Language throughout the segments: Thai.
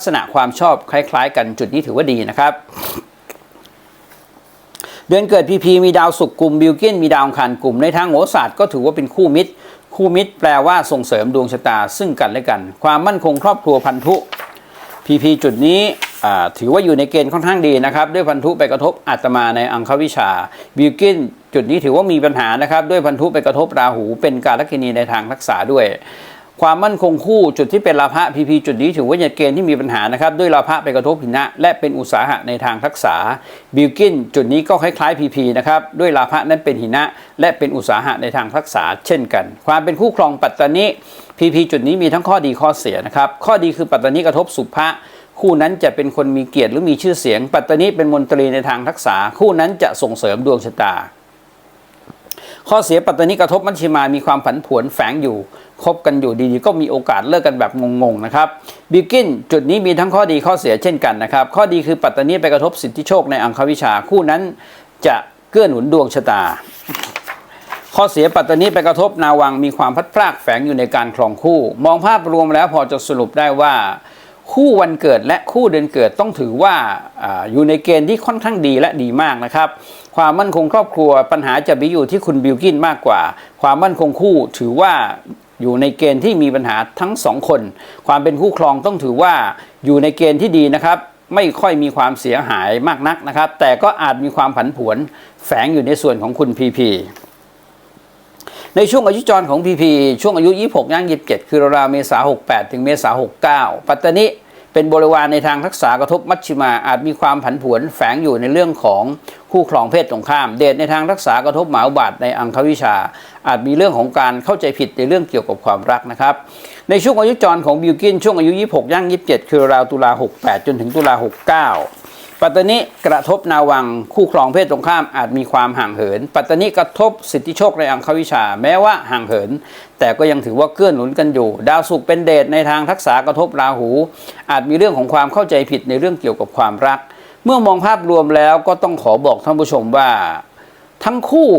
ลักษณะความชอบคล้าย ๆ กันจุดนี้ถือว่าดีนะครับ เดือนเกิดพีพีมีดาวศุกร์กลุ่มบิลกินมีดาวอังคารกลุ่มในทางโหราศาสตร์ก็ถือว่าเป็นคู่มิตร คู่มิตรแปลว่าส่งเสริมดวงชะตาซึ่งกันและกัน ความมั่นคงครอบครัวพันธุพีพีจุดนี้ถือว่าอยู่ในเกณฑ์ค่อนข้างดีนะครับ ด้วยพันธุไปกระทบอาตมาในอังควิชาบิลกินจุดนี้ถือว่ามีปัญหานะครับ ด้วยพันธุไปกระทบราหูเป็นการลัคนีในทางรักษาด้วย ความมั่นคงคู่จุดที่เป็นลาภะพีพีจุดนี้ถือว่าในเกณฑ์ที่มีปัญหานะครับด้วยลาภะไปกระทบหินะ และเป็นอุตสาหะในทางทักษะบิลกินจุดนี้ก็คล้ายๆพีพีนะครับด้วยลาภะนั้นเป็นหินะ และเป็นอุตสาหะในทางทักษะเช่นกัน ความเป็นคู่ครองปัตตานิพีพีจุดนี้มีทั้งข้อดีข้อเสียนะครับข้อดีคือปัตตานิกระทบสุภะคู่นั้นจะเป็นคนมีเกียรติหรือมีชื่อเสียง ปัตตานิเป็นมนตรีในทางทักษะคู่นั้นจะส่งเสริมดวงชะตา ข้อเสียปัตตานีกระทบมัชชิมามีความผันผวนแฝงอยู่คบกันอยู่ดีๆ ก็มีโอกาสเลิกกันแบบงงๆนะครับบิวกินจุดนี้มีทั้งข้อดีข้อเสียเช่นกันนะครับ ข้อดีคือปัตตานีไปกระทบสิทธิโชคในอังควิชาคู่นั้นจะเกื้อหนุนดวงชะตา ข้อเสียปัตตานีไปกระทบนาวังมีความพัดพรากแฝงอยู่ในการครองคู่ มองภาพรวมแล้วพอจะสรุปได้ว่า คู่วันเกิดและคู่เดือนเกิดต้องถือว่าอยู่ในเกณฑ์ที่ค่อนข้างดีและดีมากนะครับ ความมั่นคงครอบครัวปัญหาจะไปอยู่ที่คุณบิวกินมากกว่า ความมั่นคงคู่ถือว่าอยู่ในเกณฑ์ที่มีปัญหาทั้งสองคน ความเป็นคู่ครองต้องถือว่าอยู่ในเกณฑ์ที่ดีนะครับ ไม่ค่อยมีความเสียหายมากนักนะครับ แต่ก็อาจมีความผันผวนแฝงอยู่ในส่วนของคุณพีพี ในช่วงอายุจรของพีพีช่วงอายุ 26ย่าง27 คือราวเมษา68 ถึงเมษา69 ปัตตานิเป็นบริวารในทางทักษะกระทบมัชชิมา อาจมีความผันผวนแฝงอยู่ในเรื่องของคู่ครองเพศตรงข้าม เดชในทางทักษะกระทบหมาอุบาทในอังควิชา อาจมีเรื่องของการเข้าใจผิดในเรื่องเกี่ยวกับความรักนะครับ ในช่วงอายุจรของบิวกินช่วงอายุ 26ย่าง27 คือราวตุลา68 จนถึงตุลา69 ปัตตานิกระทบนาวังคู่ครองเพศตรงข้ามอาจมีความห่างเหิน ปัตตานิกระทบสิทธิโชคในอังควิชา แม้ว่าห่างเหิน แต่ก็ยังถือว่าเกื้อหนุนกันอยู่ ดาวศุกร์เป็นเดชในทางทักษะกระทบราหู อาจมีเรื่องของความเข้าใจผิดในเรื่องเกี่ยวกับความรัก เมื่อมองภาพรวมแล้วก็ต้องขอบอกท่านผู้ชมว่า ทั้งคู่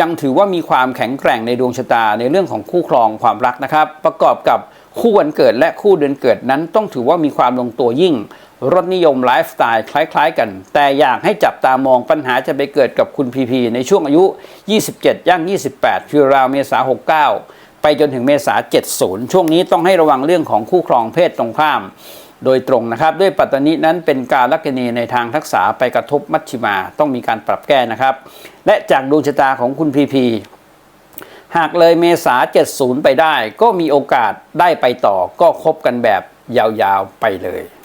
ยังถือว่ามีความแข็งแกร่งในดวงชะตาในเรื่องของคู่ครองความรักนะครับ ประกอบกับคู่วันเกิดและคู่เดือนเกิดนั้นต้องถือว่ามีความลงตัวยิ่ง รสนิยมไลฟ์สไตล์คล้ายๆกัน แต่อยากให้จับตามองปัญหาจะไปเกิดกับคุณพีพีในช่วงอายุ 27 ย่าง 28 คือราวเมษา69 ไปจนถึงเมษา70 ช่วงนี้ต้องให้ระวังเรื่องของคู่ครองเพศตรงข้าม โดยตรงนะครับ ด้วยปัตตานีนั้นเป็นการลักณีในทางทักษะไปกระทบมัชชิมาต้องมีการปรับแก้นะครับ และจากดวงชะตาของคุณพีพีหากเลยเมษา 70 ไปได้ ก็มีโอกาสได้ไปต่อก็คบกันแบบยาวๆไปเลย